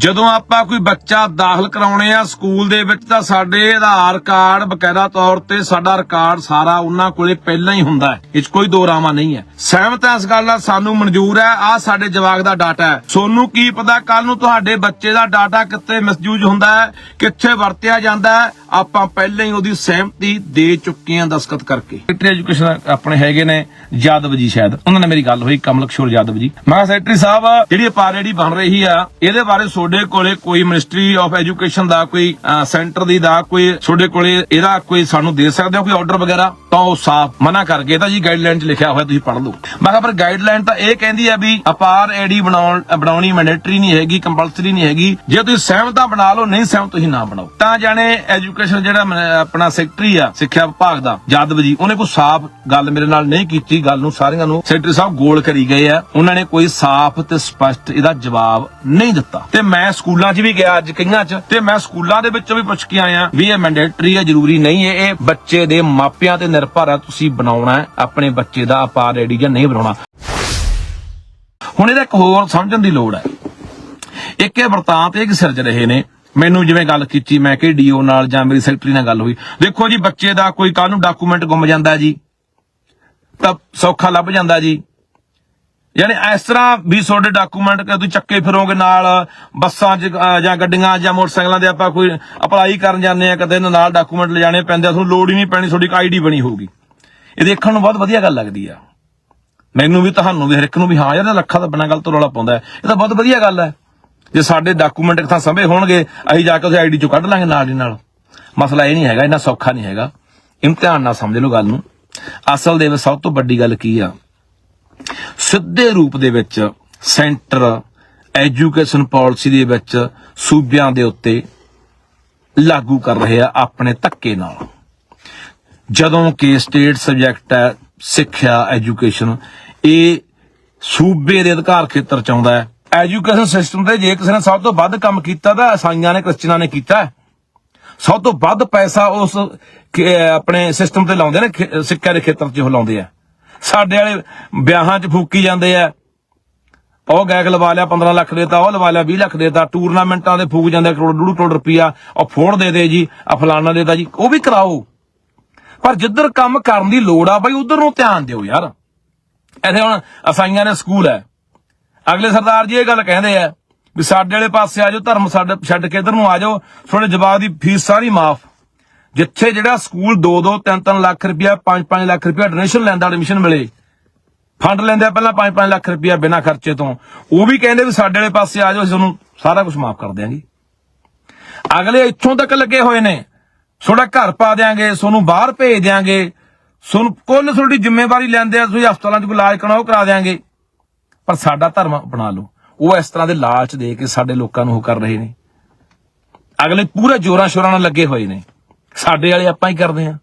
ਜਦੋਂ ਆਪਾਂ ਕੋਈ ਬੱਚਾ ਦਾਖਲ ਕਰਾਉਣੇ ਆ ਸਕੂਲ ਦੇ ਵਿੱਚ ਤਾਂ ਸਾਡੇ ਆਧਾਰ ਕਾਰਡ ਬਕਾਇਦਾ ਤੌਰ ਤੇ ਸਾਡਾ ਰਿਕਾਰਡ ਸਾਰਾ ਉਹਨਾਂ ਕੋਲੇ ਪਹਿਲਾਂ ਹੀ ਹੁੰਦਾ ਹੈ। ਇਹ 'ਚ ਕੋਈ ਦੋ ਰਾਵਾਂ ਨਹੀਂ ਹੈ। ਸਹਿਮਤ ਇਸ ਗੱਲ ਨਾਲ, ਸਾਨੂੰ ਮਨਜ਼ੂਰ ਹੈ ਆ ਸਾਡੇ ਜਵਾਕ ਦਾ ਡਾਟਾ ਹੈ। ਸੋਨੂੰ ਕੀ ਪਤਾ ਕੱਲ ਨੂੰ ਤੁਹਾਡੇ ਬੱਚੇ ਦਾ ਡਾਟਾ ਕਿੱਥੇ ਮਿਸਯੂਜ਼ ਹੁੰਦਾ ਹੈ, ਕਿੱਥੇ ਵਰਤਿਆ ਜਾਂਦਾ ਹੈ ਆਪਾਂ ਪਹਿਲਾਂ ਹੀ ਉਹਦੀ ਸਹਿਮਤੀ ਦੇ ਚੁੱਕੇ ਹਾਂ ਦਸਖਤ ਕਰਕੇ। ਸੈਕਟਰੀ ਐਜੂਕੇਸ਼ਨ ਆਪਣੇ ਹੈਗੇ ਨੇ ਯਾਦਵ ਜੀ ਸ਼ਾਇਦ। ਉਹਨਾਂ ਨਾਲ ਮੇਰੀ ਗੱਲ ਹੋਈ, ਕਮਲ ਕਿਸ਼ੋਰ ਯਾਦਵ ਜੀ। ਮੈਂ ਸੈਕਟਰੀ ਸਾਹਿਬ, ਜਿਹੜੀ ਪਾਰੇਡੀ ਬਣ ਰਹੀ ਆ, ਇਹਦੇ ਬਾਰੇ ਤੁਹਾਡੇ ਕੋਲੇ ਕੋਈ ਮਿਨਿਸਟਰੀ ਆਫ ਐਜੂਕੇਸ਼ਨ ਦਾ, ਕੋਈ ਸੈਂਟਰ ਦੀ ਦਾ, ਕੋਈ ਤੁਹਾਡੇ ਕੋਲੇ ਇਹਦਾ ਕੋਈ ਸਾਨੂੰ ਦੇ ਸਕਦੇ ਹੋ, ਕੋਈ ਆਰਡਰ ਵਗੈਰਾ? ਤਾਂ ਉਹ ਸਾਫ਼ ਮਨਾ ਕਰ ਗਏ ਤਾਂ ਜੀ ਗਾਈਡਲਾਈਨ 'ਚ ਲਿਖਿਆ ਹੋਇਆ, ਤੁਸੀਂ ਪੜ੍ਹ ਲਓ। ਮੈਂ ਕਿਹਾ, ਪਰ ਗਾਈਡਲਾਈਨ ਤਾਂ ਇਹ ਕਹਿੰਦੀ ਆ ਵੀ ਅਪਾਰ ਐਡੀ ਬਣਾਉਣ, ਬਣਾਉਣੀ ਮੈਂਡੇਟਰੀ ਨਹੀਂ ਹੈਗੀ ਕੰਪਲਸਰੀ ਨਹੀਂ ਹੈਗੀ। ਜੇ ਤੁਸੀਂ ਸਹਿਮਤ ਬਣਾ ਲਓ, ਨਹੀਂ ਸਹਿਮਤ ਤੁਸੀਂ ਨਾ ਬਣਾਓ। ਤਾਂ ਜਾਣੇ ਐਜੂਕੇਸ਼ਨ ਜਿਹੜਾ ਆਪਣਾ ਸੈਕਟਰੀ ਆ, ਸਿੱਖਿਆ ਵਿਭਾਗ ਦਾ, ਯਾਦਵ ਜੀ, ਉਹਨੇ ਕੋਈ ਸਾਫ਼ ਗੱਲ ਮੇਰੇ ਨਾਲ ਨਹੀਂ ਕੀਤੀ, ਗੱਲ ਨੂੰ ਸਾਰਿਆਂ ਨੂੰ ਸੈਕਟਰੀ ਸਾਹਿਬ ਗੋਲ ਕਰੀ ਗਏ ਆ। ਉਹਨਾਂ ਨੇ ਕੋਈ ਸਾਫ਼ ਤੇ ਸਪਸ਼ਟ ਇਹਦਾ ਜਵਾਬ ਨਹੀਂ ਦਿੱਤਾ। ਤੇ ਮੈਂ ਸਕੂਲਾਂ 'ਚ ਵੀ ਗਿਆ ਅੱਜ ਕਈਆਂ 'ਚ, ਤੇ ਮੈਂ ਸਕੂਲਾਂ ਦੇ ਵਿੱਚੋਂ ਵੀ ਪੁੱਛ ਕੇ ਆਇਆ ਵੀ ਇਹ ਮੈਂਡੇਟਰੀ ਹੈ, ਜ਼ਰੂਰੀ ਨਹੀਂ ਹੈ, ਇਹ ਬੱਚੇ ਦੇ ਮਾਪਿਆਂ ਤੇ ਨਿਰਭਰ ਹੈ ਤੁਸੀਂ ਬਣਾਉਣਾ ਆਪਣੇ ਬੱਚੇ ਦਾ ਅਪਾਰ ਰੈਡੀ ਜਾਂ ਨਹੀਂ ਬਣਾਉਣਾ। ਹੁਣ ਇਹਦਾ ਇੱਕ ਹੋਰ ਸਮਝਣ ਦੀ ਲੋੜ ਹੈ। ਇੱਕ ਇਹ ਵਰਤਾਂਤ, ਇਹ ਸਿਰਜ ਰਹੇ ਨੇ। ਮੈਨੂੰ ਜਿਵੇਂ ਗੱਲ ਕੀਤੀ, ਮੈਂ ਕਿ ਡੀਓ ਨਾਲ ਜਾਂ ਮੇਰੀ ਸੈਕਟਰੀ ਨਾਲ ਗੱਲ ਹੋਈ। ਦੇਖੋ ਜੀ, ਬੱਚੇ ਦਾ ਕੋਈ ਕੱਲ ਨੂੰ ਡਾਕੂਮੈਂਟ ਗੁੰਮ ਜਾਂਦਾ ਜੀ, ਤਾਂ ਸੌਖਾ ਲੱਭ ਜਾਂਦਾ ਜੀ। ਯਾਨੀ ਇਸ ਤਰ੍ਹਾਂ ਵੀ ਤੁਹਾਡੇ ਡਾਕੂਮੈਂਟ ਕਿ ਤੁਸੀਂ ਚੱਕੇ ਫਿਰੋਗੇ ਨਾਲ, ਬੱਸਾਂ 'ਚ ਜਾਂ ਗੱਡੀਆਂ ਜਾਂ ਮੋਟਰਸਾਈਕਲਾਂ ਦੇ ਆਪਾਂ ਕੋਈ ਅਪਲਾਈ ਕਰਨ ਜਾਂਦੇ ਆ ਕਦੇ ਨਾਲ ਡਾਕੂਮੈਂਟ ਲਿਜਾਣੇ ਪੈਂਦੇ ਆ, ਤੁਹਾਨੂੰ ਲੋੜ ਹੀ ਨਹੀਂ ਪੈਣੀ, ਤੁਹਾਡੀ ਆਈਡੀ ਬਣੀ ਹੋਊਗੀ। ਇਹ ਦੇਖਣ ਨੂੰ ਬਹੁਤ ਵਧੀਆ ਗੱਲ ਲੱਗਦੀ ਆ। ਮੈਨੂੰ ਵੀ, ਤੁਹਾਨੂੰ ਵੀ, ਹਰ ਇੱਕ ਨੂੰ ਵੀ, ਹਾਂ, ਯਾਰ ਲੱਖਾਂ ਦਾ ਬਿਨਾਂ ਗੱਲ ਤੋਂ ਰੌਲਾ ਪਾਉਂਦਾ ਇਹ ਤਾਂ ਬਹੁਤ ਵਧੀਆ ਗੱਲ ਹੈ। ਜੇ ਸਾਡੇ ਡਾਕੂਮੈਂਟ ਕਿਥਾਂ ਸੰਭੇ ਹੋਣਗੇ, ਅਸੀਂ ਜਾ ਕੇ ਉਹਦੀ ਆਈਡੀ ਚੋਂ ਕੱਢ ਲਾਂਗੇ ਨਾਲ ਦੀ ਨਾਲ। ਮਸਲਾ ਇਹ ਨਹੀਂ ਹੈਗਾ, ਇੰਨਾ ਸੌਖਾ ਨਹੀਂ ਹੈਗਾ। ਇਮਤਿਹਾਨ ਨਾਲ ਸਮਝ ਲਓ ਗੱਲ ਨੂੰ। ਅਸਲ ਦੇ ਵਿੱਚ ਸਭ ਤੋਂ ਵੱਡੀ ਗੱਲ ਕੀ ਆ? ਸਿੱਧੇ ਰੂਪ ਦੇ ਵਿੱਚ ਸੈਂਟਰ, ਐਜੂਕੇਸ਼ਨ ਪਾਲਿਸੀ ਦੇ ਵਿੱਚ ਸੂਬਿਆਂ ਦੇ ਉੱਤੇ ਲਾਗੂ ਕਰ ਰਹੇ ਆ ਆਪਣੇ ਧੱਕੇ ਨਾਲ। ਜਦੋਂ ਕਿ ਸਟੇਟ ਸਬਜੈਕਟ ਹੈ ਸਿੱਖਿਆ, ਐਜੂਕੇਸ਼ਨ, ਇਹ ਸੂਬੇ ਦੇ ਅਧਿਕਾਰ ਖੇਤਰ ਚ ਆਉਂਦਾ ਹੈ। ਐਜੂਕੇਸ਼ਨ ਸਿਸਟਮ ਤੇ ਜੇ ਕਿਸੇ ਨੇ ਸਭ ਤੋਂ ਵੱਧ ਕੰਮ ਕੀਤਾ ਤਾਂ ਇਸਾਈਆਂ ਨੇ, ਕ੍ਰਿਸਚਨਾਂ ਨੇ ਕੀਤਾ। ਸਭ ਤੋਂ ਵੱਧ ਪੈਸਾ ਉਸ ਖੇ- ਆਪਣੇ ਸਿਸਟਮ ਤੇ ਲਾਉਂਦੇ ਨੇ, ਖੇ- ਸਿੱਖਿਆ ਦੇ ਖੇਤਰ 'ਚ ਉਹ ਲਾਉਂਦੇ ਆ। ਸਾਡੇ ਵਾਲੇ ਵਿਆਹਾਂ 'ਚ ਫੂਕੀ ਜਾਂਦੇ ਆ। ਉਹ ਗੈਗ ਲਵਾ ਲਿਆ 15 ਲੱਖ ਦੇਤਾ, ਉਹ ਲਵਾ ਲਿਆ 20 ਲੱਖ ਦੇਤਾ, ਟੂਰਨਾਮੈਂਟਾਂ ਦੇ ਫੂਕ ਜਾਂਦੇ ਕਰੋੜ, ਡੂਢ ਕਰੋੜ ਰੁਪਈਆ ਉਹ ਫੋੜ ਦੇ ਦੇ ਜੀ ਆ ਫਲਾਨਾ ਦੇਤਾ ਜੀ, ਉਹ ਵੀ ਕਰਾਓ। ਪਰ ਜਿੱਧਰ ਕੰਮ ਕਰਨ ਦੀ ਲੋੜ ਆ, ਬਾਈ ਉਧਰ ਨੂੰ ਧਿਆਨ ਦਿਓ ਯਾਰ। ਇੱਥੇ ਹੁਣ ਅਸਾਈਆਂ ਦੇ ਸਕੂਲ ਹੈ। ਅਗਲੇ ਸਰਦਾਰ ਜੀ ਇਹ ਗੱਲ ਕਹਿੰਦੇ ਆ ਵੀ ਸਾਡੇ ਵਾਲੇ ਪਾਸੇ ਆ ਜਾਓ, ਧਰਮ ਸਾਡੇ ਛੱਡ ਕੇ ਇਧਰ ਨੂੰ ਆ ਜਾਓ, ਤੁਹਾਡੇ ਜਵਾਬ ਦੀ ਫੀਸ ਸਾਰੀ ਮਾਫ। ਜਿੱਥੇ ਜਿਹੜਾ ਸਕੂਲ 2-2 3-3 ਲੱਖ ਰੁਪਇਆ 5-5 ਲੱਖ ਰੁਪਇਆ ਡੋਨੇਸ਼ਨ ਲੈਂਦਾ ਐਡਮਿਸ਼ਨ ਮਿਲੇ, ਫੰਡ ਲੈਂਦੇ ਆ ਪਹਿਲਾਂ 5-5 ਲੱਖ ਰੁਪਇਆ ਬਿਨਾਂ ਖਰਚੇ ਤੋਂ। ਉਹ ਵੀ ਕਹਿੰਦੇ ਵੀ ਸਾਡੇ ਵਾਲੇ ਪਾਸੇ ਆ ਜਾਓ, ਅਸੀਂ ਤੁਹਾਨੂੰ ਸਾਰਾ ਕੁਝ ਮਾਫ ਕਰ ਦਿਆਂਗੇ। ਅਗਲੇ ਇੱਥੋਂ ਤੱਕ ਲੱਗੇ ਹੋਏ ਨੇ, ਤੁਹਾਡਾ ਘਰ ਪਾ ਦਿਆਂਗੇ, ਤੁਹਾਨੂੰ ਬਾਹਰ ਭੇਜ ਦਿਆਂਗੇ, ਤੁਹਾਨੂੰ ਕੁੱਲ ਤੁਹਾਡੀ ਜ਼ਿੰਮੇਵਾਰੀ ਲੈਂਦੇ ਆ, ਤੁਸੀਂ ਹਸਪਤਾਲਾਂ 'ਚ ਕੋਈ ਇਲਾਜ ਕਰਾਉਣਾ ਉਹ ਕਰਾ ਦਿਆਂਗੇ। ਪਰ ਸਾਡਾ ਧਰਮ ਅਪਣਾ ਲਓ। ਉਹ ਇਸ ਤਰ੍ਹਾਂ ਦੇ ਲਾਲਚ ਦੇ ਕੇ ਸਾਡੇ ਲੋਕਾਂ ਨੂੰ ਉਹ ਕਰ ਰਹੇ ਨੇ। ਅਗਲੇ ਪੂਰੇ ਜੋਰਾਂ ਸ਼ੋਰਾਂ ਨਾਲ ਲੱਗੇ ਹੋਏ ਨੇ। ਸਾਡੇ ਵਾਲੇ ਆਪਾਂ ਹੀ ਕਰਦੇ ਆ